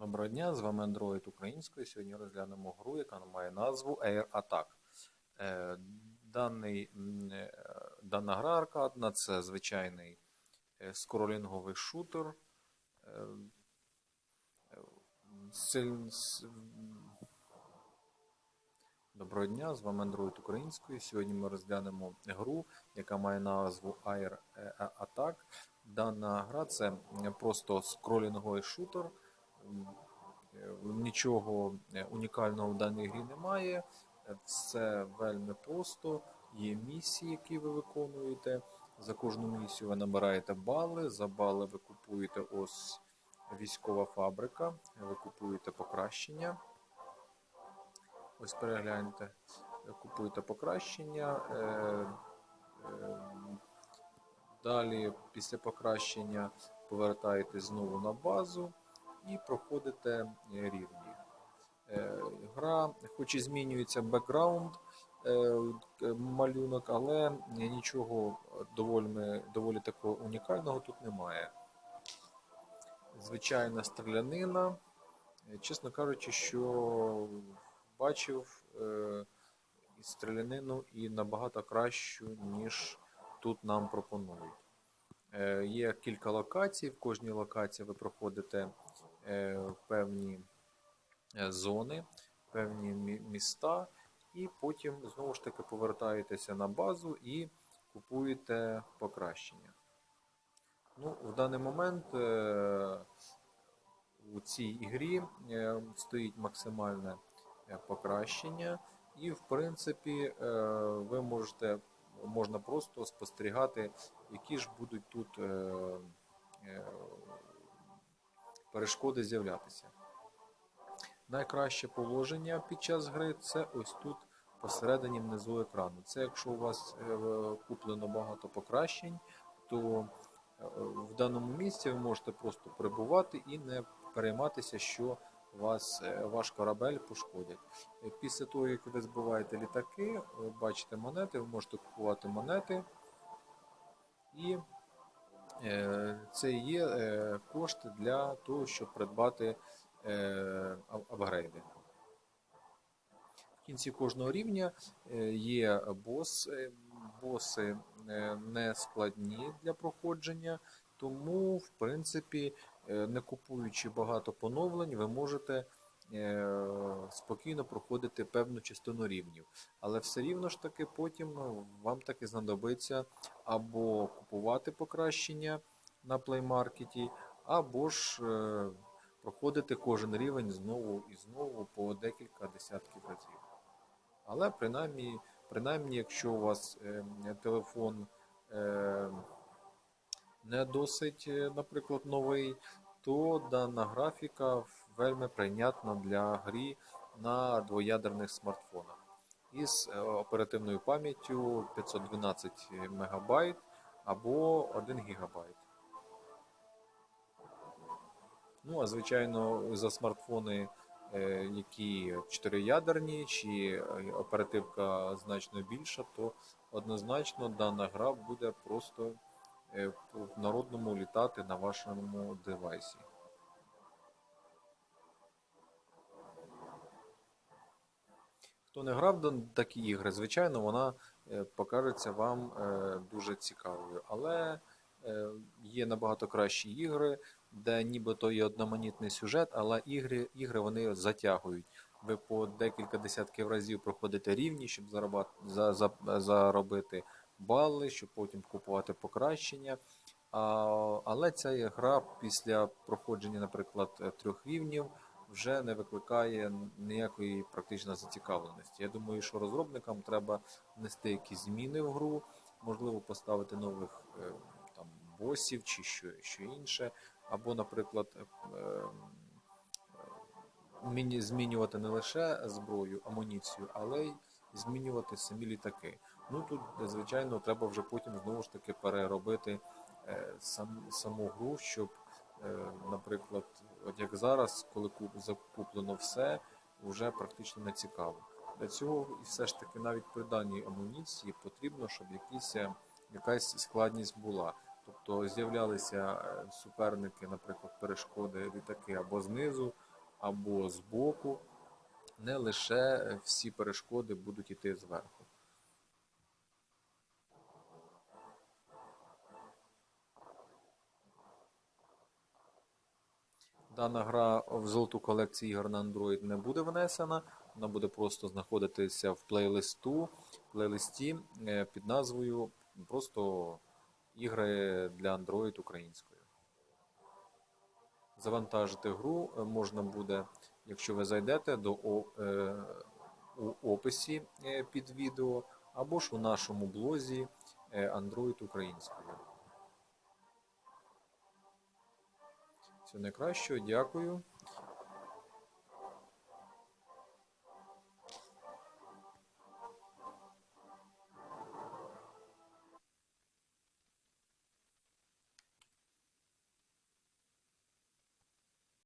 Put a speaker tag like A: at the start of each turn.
A: Доброго дня, з вами Android українською. Сьогодні розглянемо гру, яка має назву Air Attack. Е, Даний, е, дана гра аркадна це звичайний е, скролінговий шутер. Доброго дня, з вами Android українською. Сьогодні ми розглянемо гру, яка має назву Air Attack. Дана гра це просто скролінговий шутер. Е, Нічого е, унікального в даній грі немає. Все вельми просто. Є місії, які ви виконуєте. За кожну місію ви набираєте бали. За бали ви купуєте ось військова фабрика, ви купуєте покращення. Ось перегляньте. Купуєте покращення. е, Далі, після покращення, повертаєтесь знову на базу і проходите е, рівні. Е, Гра, хоч і змінюється бекграунд, е, малюнок, але нічого доволі, доволі такого унікального тут немає. Звичайна стрілянина. Чесно кажучи, що бачив і стрілянину і набагато кращу, ніж тут нам пропонують. Є кілька локацій. В кожній локації ви проходите певні е, зони, певні міста, і потім знову ж таки повертаєтеся на базу і купуєте покращення. Ну, в даний момент е, у цій ігрі е, стоїть максимальне е, покращення, і в принципі е, ви можете можна просто спостерігати, які ж будуть тут е, е, перешкоди з'являтися. Найкраще положення під час гри це ось тут посередині внизу екрану. Це якщо у вас е, куплено багато покращень, то е, в даному місці ви можете просто перебувати і не перейматися, що вас, е, ваш корабель пошкодять. Після того, як ви збиваєте літаки, бачите монети, ви можете купувати монети. І це є е, кошти для того, щоб придбати е, апгрейди. В кінці кожного рівня е, є бос. е, Боси е, не складні для проходження, тому, в принципі, е, не купуючи багато поновлень, ви можете е, спокійно проходити певну частину рівнів. Але все рівно ж таки потім е, вам таки знадобиться або купувати покращення на плеймаркеті, або ж е, проходити кожен рівень знову і знову по декілька десятків разів. Але принаймні, принаймні якщо у вас е, телефон е, не досить, е, наприклад, новий, то дана графіка вельми прийнятна для грі на двоядерних смартфонах із е, оперативною пам'яттю 512 МБ або 1 ГБ. Ну, а звичайно, за смартфони, е, які чотириядерні, чи е, оперативка значно більша, то однозначно дана гра буде просто в народному літати на вашому девайсі. Хто не грав до такі ігри, звичайно, вона е, покажеться вам е, дуже цікавою. Але е, є набагато кращі ігри, де нібито є одноманітний сюжет, але ігри, ігри вони затягують. Ви по декілька десятків разів проходите рівні, щоб заробити бали, щоб потім купувати покращення. Але ця гра після проходження, наприклад, трьох рівнів вже не викликає ніякої практично зацікавленості. Я думаю, що розробникам треба внести якісь зміни в гру, можливо, поставити нових е, там босів чи що, що інше, або, наприклад, е, е, змінювати не лише зброю, амуніцію, але й змінювати самі літаки. Ну тут, е, звичайно, треба вже потім знову ж таки переробити е, сам, саму гру, щоб, е, наприклад, от як зараз, коли куп- закуплено все, вже практично не цікаво. Для цього і все ж таки навіть при даній амуніції потрібно, щоб якісь, якась складність була. Тобто з'являлися суперники, наприклад, перешкоди літаки або знизу, або збоку. Не лише всі перешкоди будуть йти зверху. Дана гра в золоту колекцію ігор на Android не буде внесена. Вона буде просто знаходитися в плейлисту, плейлисті е, під назвою просто ігри для Android українською. Завантажити гру е, можна буде, якщо ви зайдете до е, у описі під відео, або ж у нашому блозі Android українською. Всього найкращого, дякую.